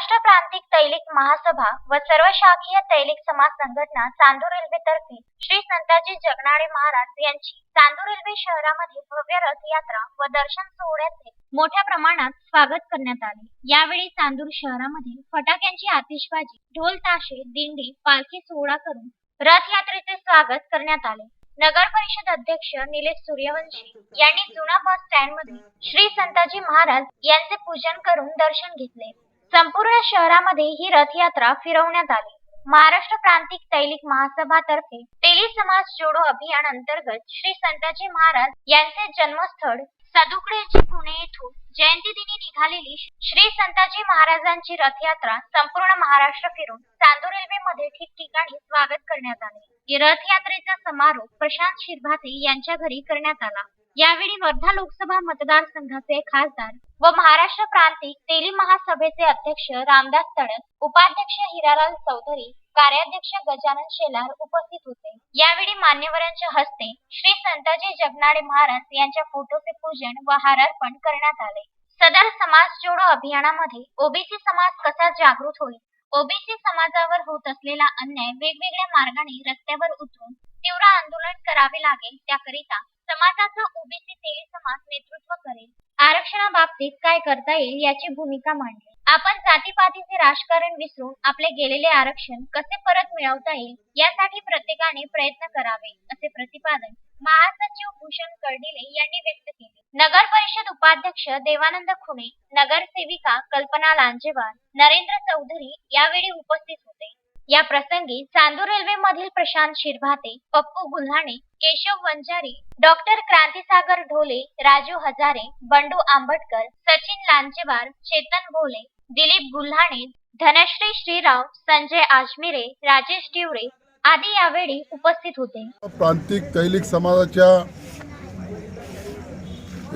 महाराष्ट्र प्रांतिक तैलिक महासभा व सर्व शाखीय तैलिक समाज संघटना चांदूर रेल्वेतर्फे श्री संताजी जगनाडे महाराज यांची चांदूर रेल्वे शहरामध्ये भव्य रथयात्रा व दर्शन सोहळ्याचे मोठ्या प्रमाणात स्वागत करण्यात आले. यावेळी चांदूर शहरामध्ये फटाक्यांची आतिषबाजी ढोल ताशे दिंडी पालखी सोहळा करून रथयात्रेचे स्वागत करण्यात आले. नगर परिषद अध्यक्ष निलेश सूर्यवंशी यांनी जुना बस स्टँडमध्ये श्री संताजी महाराज यांचे पूजन करून दर्शन घेतले. संपूर्ण शहरामध्ये ही रथयात्रा फिरवण्यात आली. महाराष्ट्र प्रांतिक तैलिक महासभातर्फे तेली समाज जोडो अभियान अंतर्गत श्री संताजी महाराज यांचे जन्मस्थळ सदुकडेची पुणे येथून जयंतीदिनी निघालेली श्री संताजी महाराजांची रथयात्रा संपूर्ण महाराष्ट्र फिरून चांदूर रेल्वेमध्ये ठिकठिकाणी स्वागत करण्यात आले. रथयात्रेचा समारोप प्रशांत शिरभाते यांच्या घरी करण्यात आला. यावेळी वर्धा लोकसभा मतदारसंघाचे खासदार व महाराष्ट्र प्रांतिक तेली महासभेचे अध्यक्ष रामदास तडस उपाध्यक्ष हिरालाल चौधरी कार्याध्यक्ष गजानन शेलार उपस्थित होते. यावेळी मान्यवरांच्या हस्ते श्री संताजी जगनाडे महाराज यांच्या फोटोचे पूजन व हारार्पण करण्यात आले. सदर समाज जोडो अभियानामध्ये ओबीसी समाज कसा जागृत होईल? ओबीसी समाजावर होत असलेला अन्याय वेगवेगळ्या मार्गाने रस्त्यावर उतरून तीव्र आंदोलन करावे लागेल त्याकरिता समाजाचा ओबीसी तेली समाज नेतृत्व करेल. आरक्षणाबाबतीत काय करता येईल याची भूमिका मांडली. आपण जातीपातीचे राजकारण विसरून आपले गेलेले आरक्षण कसे परत मिळवता येईल यासाठी प्रत्येकाने प्रयत्न करावे असे प्रतिपादन महासचिव भूषण कर्डिले यांनी व्यक्त केले. नगर परिषद उपाध्यक्ष देवानंद खुणे नगरसेविका कल्पना लांजेवार नरेंद्र चौधरी यावेळी उपस्थित होते. या प्रसंगी चांदूर रेल्वे मधील प्रशांत शिरभाते पप्पू गुल्हाणे केशव वंजारी डॉक्टर क्रांतीसागर ढोले राजू हजारे बंडू आंबटकर सचिन लांजेवार चेतन भोले दिलीप गुल्हाणे धनश्री श्रीराव संजय आजमिरे राजेश डिवरे आदी यावेळी उपस्थित होते. प्रांतिक कैलिक समाजाच्या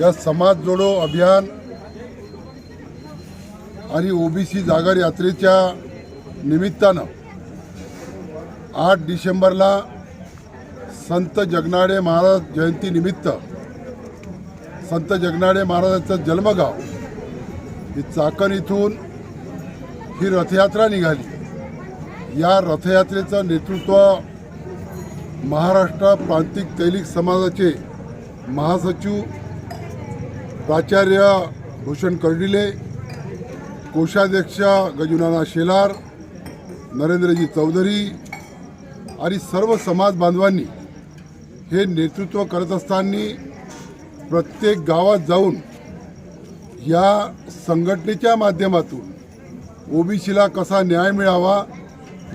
या समाज जोडो अभियान आणि ओबीसी जागर यात्रेच्या निमित्तानं आठ डिसेंबरला संत जगनाडे महाराज जयंतीनिमित्त संत जगनाडे महाराजांचं जन्मगाव ही चाकण इथून ही रथयात्रा निघाली. या रथयात्रेचं नेतृत्व महाराष्ट्र प्रांतिक तैलिक समाजाचे महासचिव प्राचार्य भूषण कर्डिले कोषाध्यक्ष गजुनाना शेलार नरेंद्रजी चौधरी आणि सर्व समाज बांधवांनी हे नेतृत्व करत असताना प्रत्येक गावात जाऊन या संघटनेच्या माध्यमातून ओबीसीला कसा न्याय मिळावा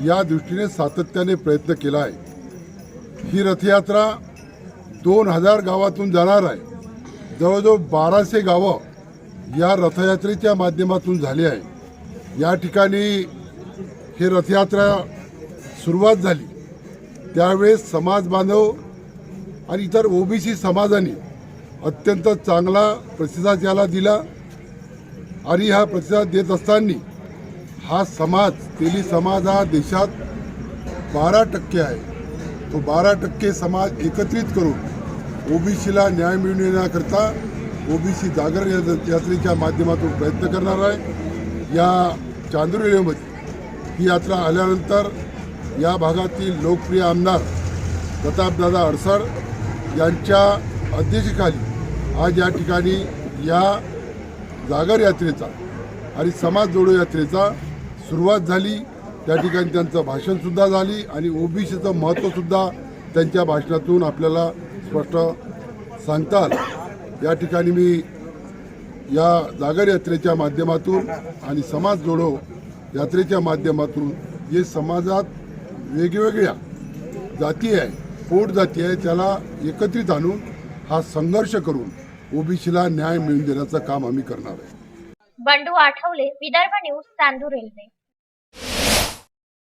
या दृष्टीने सातत्याने प्रयत्न केला आहे. ही रथयात्रा दोन हजार गावातून जाणार आहे. जवळजवळ बाराशे गावं या रथयात्रेच्या माध्यमातून झाली आहे. या ठिकाणी हे रथयात्रा सुरुवात झाली. त्यावेळेस समाज बांधव आणि इतर ओबीसी समाजाने अत्यंत चांगला प्रतिसाद याला दिला आणि हा प्रतिसाद देत असताना हा समाज तेली समाज हा देशात बारा टक्के आहे. तो बारा टक्के समाज एकत्रित करून ओबीसीला न्याय मिळविण्याकरता ओबीसी जागरण यात्रेच्या माध्यमातून प्रयत्न करणार आहे. या चांदूर रेल्वेमध्ये ही यात्रा आल्यानंतर या भागातील लोकप्रिय आमदार प्रतापदादा अडसर यांच्या अध्यक्षतेखाली आज या ठिकाणी या जागर यात्रेचा आणि समाज जोडो यात्रेचा सुरुवात झाली. त्या ठिकाणी त्यांचं भाषणसुद्धा झाली आणि ओबीसीचं महत्त्वसुद्धा त्यांच्या भाषणातून आपल्याला स्पष्ट सांगता आलं. या ठिकाणी मी या जागर यात्रेच्या माध्यमातून आणि समाज जोडो यात्रेच्या माध्यमातून जे समाजात वेगवेगळ्या जाती आहे पोट जाती आहे त्याला एकत्रित आणून हा संघर्ष करून ओबीसीला न्याय मिळवून देण्याचं काम आम्ही करणार आहे. Bandu Athawale Vidarbha news Chandur Railway.